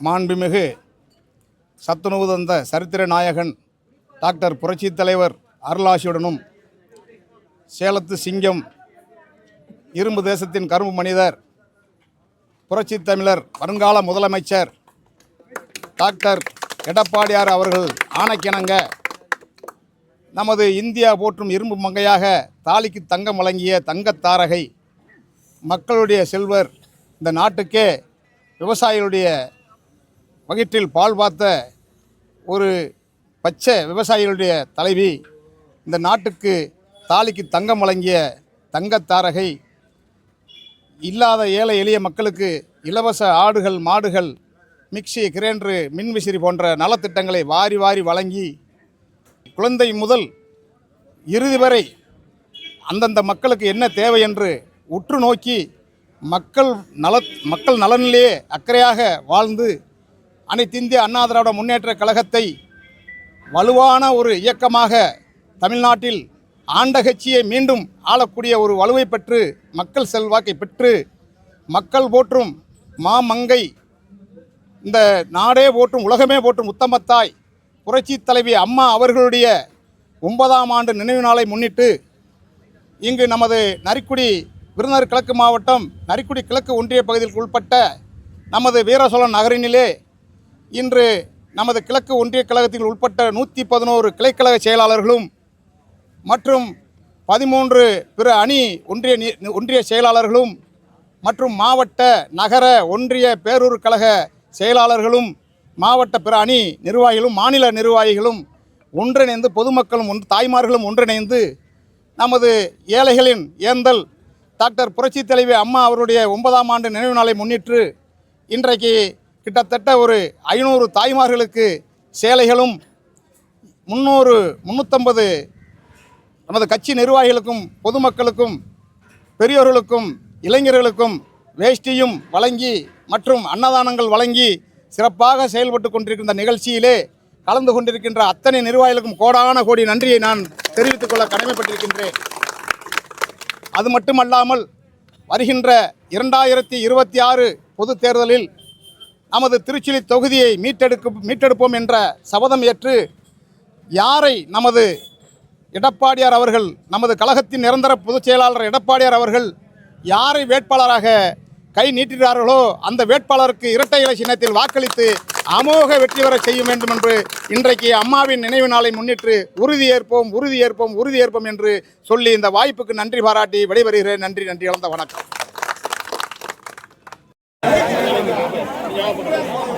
மாண்புமிகு சத்துணவு தந்த சரித்திர நாயகன் டாக்டர் புரட்சித் தலைவர் அருளாசியுடனும் சேலத்து சிங்கம் இரும்பு தேசத்தின் கரும்பு மனிதர் புரட்சித் தமிழர் வருங்கால முதலமைச்சர் டாக்டர் எடப்பாடியார் அவர்கள் ஆணைக்கிணங்க. நமது இந்தியா போற்றும் இரும்பு மங்கையாக தாலிக்கு தங்கம் வழங்கிய தங்கத்தாரகை மக்களுடைய செல்வர் இந்த நாட்டுக்கே விவசாயிகளுடைய வயிற்றில் பால் பார்த்த ஒரு பச்சை விவசாயிகளுடைய தலைவி இந்த நாட்டுக்கு தாலிக்கு தங்கம் வழங்கிய தங்கத்தாரகை இல்லாத ஏழை எளிய மக்களுக்கு இலவச ஆடுகள் மாடுகள் மிக்சி கிரைண்டரு மின்விசிறி போன்ற நலத்திட்டங்களை வாரி வாரி வழங்கி குழந்தை முதல் இறுதி வரை அந்தந்த மக்களுக்கு என்ன தேவை என்று உற்று நோக்கி மக்கள் நல மக்கள் நலனிலேயே அக்கறையாக வாழ்ந்து அனைத்து இந்திய அண்ணா திராவிட முன்னேற்ற கழகத்தை வலுவான ஒரு இயக்கமாக தமிழ்நாட்டில் ஆண்ட கட்சியை மீண்டும் ஆளக்கூடிய ஒரு வலுவை பெற்று மக்கள் செல்வாக்கை பெற்று மக்கள் போற்றும் மாமங்கை இந்த நாடே போற்றும் உலகமே போற்றும் உத்தமத்தாய் புரட்சி தலைவி அம்மா அவர்களுடைய ஒன்பதாம் ஆண்டு நினைவு நாளை முன்னிட்டு இங்கு நமது நரிக்குடி விருதுநகர் கிழக்கு மாவட்டம் நரிக்குடி கிழக்கு ஒன்றிய பகுதிக்கு உட்பட்ட நமது வீரசோழன் நகரினிலே இன்று நமது கிழக்கு ஒன்றிய கழகத்தில் உட்பட்ட நூற்றி பதினோரு கிளைக்கழக செயலாளர்களும் மற்றும் பதிமூன்று பிற அணி ஒன்றிய ஒன்றிய செயலாளர்களும் மற்றும் மாவட்ட நகர ஒன்றிய பேரூர் கழக செயலாளர்களும் மாவட்ட பிற அணி நிர்வாகிகளும் மாநில நிர்வாகிகளும் ஒன்றிணைந்து பொதுமக்களும் ஒன்று தாய்மார்களும் ஒன்றிணைந்து நமது ஏழைகளின் ஏந்தல் டாக்டர் புரட்சி தலைவி அம்மா அவருடைய ஒன்பதாம் ஆண்டு நினைவு நாளை முன்னிட்டு இன்றைக்கு கிட்டத்தட்ட ஒரு ஐநூறு தாய்மார்களுக்கு சேலைகளும் முந்நூறு முந்நூற்றம்பது நமது கட்சி நிர்வாகிகளுக்கும் பொதுமக்களுக்கும் பெரியோர்களுக்கும் இளைஞர்களுக்கும் வேஷ்டியும் வழங்கி மற்றும் அன்னதானங்கள் வழங்கி சிறப்பாக செயல்பட்டு கொண்டிருக்கின்ற நிகழ்ச்சியிலே கலந்து கொண்டிருக்கின்ற அத்தனை நிர்வாகிகளுக்கும் கோடான கோடி நன்றியை நான் தெரிவித்துக் கொள்ள கடமைப்பட்டிருக்கின்றேன். அது மட்டுமல்லாமல் வருகின்ற இரண்டாயிரத்தி இருபத்தி ஆறு பொதுத் தேர்தலில் நமது திருச்சிலி தொகுதியை மீட்டெடுக்கும் மீட்டெடுப்போம் என்ற சபதம் ஏற்று யாரை நமது எடப்பாடியார் அவர்கள் நமது கழகத்தின் நிரந்தர பொதுச் செயலாளர் எடப்பாடியார் அவர்கள் யாரை வேட்பாளராக கை நீட்டுகிறார்களோ அந்த வேட்பாளருக்கு இரட்டை இலை சின்னத்தில் வாக்களித்து அமோக வெற்றி பெற செய்ய வேண்டும் என்று இன்றைக்கு அம்மாவின் நினைவு நாளை முன்னிட்டு உறுதியேற்போம் உறுதியேற்போம் உறுதியேற்போம் என்று சொல்லி இந்த வாய்ப்புக்கு நன்றி பாராட்டி விடைபெறுகிறேன். நன்றி நன்றி இழந்த வணக்கம். Obrigado.